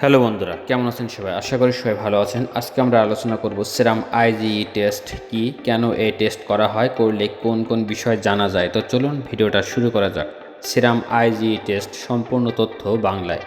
Hello বন্ধুরা, কেমন আছেন সবাই? আশা করি সবাই ভালো আছেন। আজকে আমরা আলোচনা করব সেরাম আইজিই টেস্ট কি, কেন এই টেস্ট করা হয়, করলে কোন কোন বিষয় জানা যায়। তো চলুন ভিডিওটা শুরু করা যাক। সেরাম আইজিই টেস্ট, সম্পূর্ণ তথ্য বাংলায়।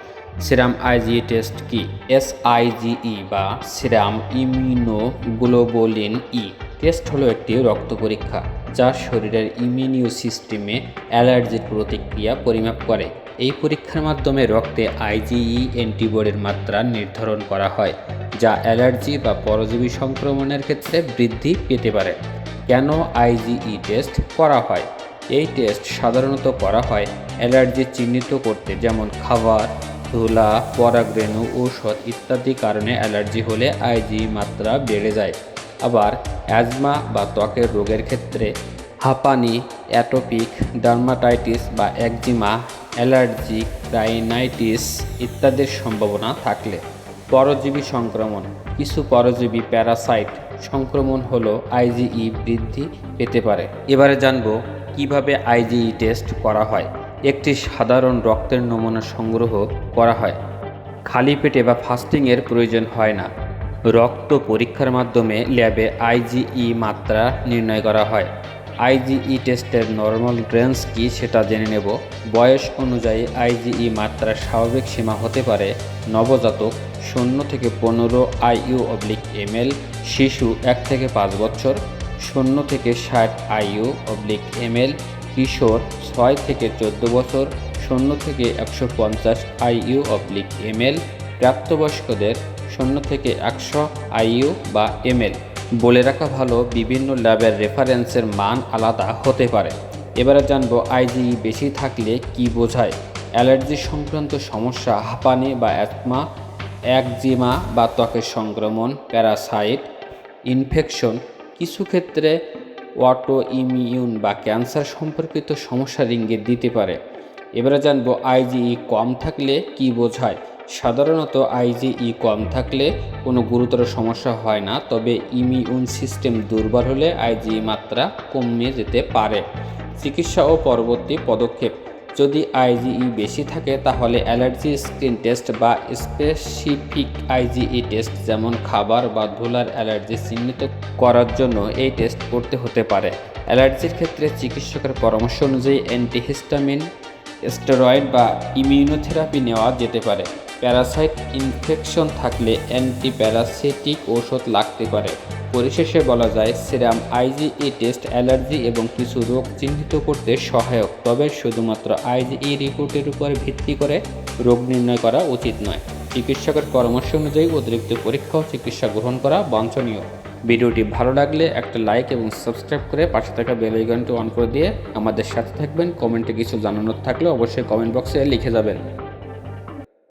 সেরাম আইজিই টেস্ট কি? এস আইজিই বা সেরাম ইমিউনোগ্লোবুলিন ই। টেস্ট হলো একটি রক্ত পরীক্ষা যা শরীরের ইমিউনিও সিস্টেমে অ্যালার্জির প্রতিক্রিয়া পরিমাপ করে। এই পরীক্ষার মাধ্যমে রক্তে আইজিই অ্যান্টিবডির মাত্রা নির্ধারণ করা হয়, যা অ্যালার্জি বা পরজীবী সংক্রমণের ক্ষেত্রে বৃদ্ধি পেতে পারে। কেন আইজিই টেস্ট করা হয়? এই টেস্ট সাধারণত করা হয় অ্যালার্জি চিহ্নিত করতে, যেমন খাবার, ধুলা, পরাগরেণু, ঔষধ ইত্যাদি কারণে অ্যালার্জি হলে আইজি মাত্রা বেড়ে যায়। আবার অ্যাজমা বা ত্বকের রোগের ক্ষেত্রে হাঁপানি, অ্যাটোপিক, ডার্মাটাইটিস বা একজিমা অ্যালার্জি রাইনাইটিস ইত্যাদির সম্ভাবনা থাকলে পরজীবী সংক্রমণ, কিছু পরজীবী প্যারাসাইট সংক্রমণ হলো আইজিই বৃদ্ধি পেতে পারে। এবারে জানব কীভাবে আইজিই টেস্ট করা হয়। একটি সাধারণ রক্তের নমুনা সংগ্রহ করা হয়। খালি পেটে বা ফাস্টিংয়ের প্রয়োজন হয় না। রক্ত পরীক্ষার মাধ্যমে ল্যাবে আইজিই মাত্রা নির্ণয় করা হয়। আইজিই টেস্টের নর্মাল রেঞ্জ কি সেটা জেনে নেব। বয়স অনুযায়ী আইজিই মাত্রার স্বাভাবিক সীমা হতে পারে নবজাতক শূন্য থেকে পনেরো আইইউ অবলিক এমএল, শিশু এক থেকে পাঁচ বছর, শূন্য থেকে ষাট আইইউ অবলিক এমএল, কিশোর ছয় থেকে চোদ্দ বছর, শূন্য থেকে একশো পঞ্চাশ আইইউ অবলিক এমএল, প্রাপ্তবয়স্কদের শূন্য থেকে একশো আইইউ বা এমএল। বলে রাখা ভালো, বিভিন্ন ল্যাবের রেফারেন্সের মান আলাদা হতে পারে। এবারে জানব আইজিই বেশি থাকলে কি বোঝায়। অ্যালার্জি সংক্রান্ত সমস্যা, হাঁপানি বা অ্যাথমা একজিমা বা ত্বকের সংক্রমণ, প্যারাসাইট, ইনফেকশন। কিছু ক্ষেত্রে অটো ইমিউন বা ক্যান্সার সম্পর্কিত সমস্যার ইঙ্গিত দিতে পারে। এবারে জানব আইজিই কম থাকলে কি বোঝায়। সাধারণত আইজিই কম থাকলে কোনো গুরুতর সমস্যা হয় না, তবে ইমিউন সিস্টেম দুর্বল হলে আইজিই মাত্রা কমে যেতে পারে। চিকিৎসা ও পরবর্তী পদক্ষেপ, যদি আইজিই বেশি থাকে তাহলে অ্যালার্জি স্ক্রিন টেস্ট বা স্পেসিফিক আইজিই টেস্ট যেমন খাবার বা ধুলার অ্যালার্জি চিহ্নিত করার জন্য এই টেস্ট করতে হতে পারে। অ্যালার্জির ক্ষেত্রে চিকিৎসকের পরামর্শ অনুযায়ী অ্যান্টিহিস্টামিন, স্টেরয়েড বা ইমিউনোথেরাপি নেওয়া যেতে পারে। প্যারাসাইট ইনফেকশন থাকলে অ্যান্টিপ্যারাসিটিক ওষুধ লাগতে পারে। পরিশেষে বলা যায়, সিরাম আইজিই টেস্ট, অ্যালার্জি এবং কিছু রোগ চিহ্নিত করতে সহায়ক। তবে শুধুমাত্র আইজিই রিপোর্টের উপর ভিত্তি করে রোগ নির্ণয় করা উচিত নয়। চিকিৎসকের পরামর্শ অনুযায়ী অতিরিক্ত পরীক্ষা ও চিকিৎসা গ্রহণ করা বাঞ্ছনীয়। ভিডিওটি ভালো লাগলে একটা লাইক এবং সাবস্ক্রাইব করে পাশে থাকা বেল আইকনটি অন করে দিয়ে আমাদের সাথে থাকবেন। কমেন্টে কিছু জানানোর থাকলে অবশ্যই কমেন্ট বক্সে লিখে যাবেন।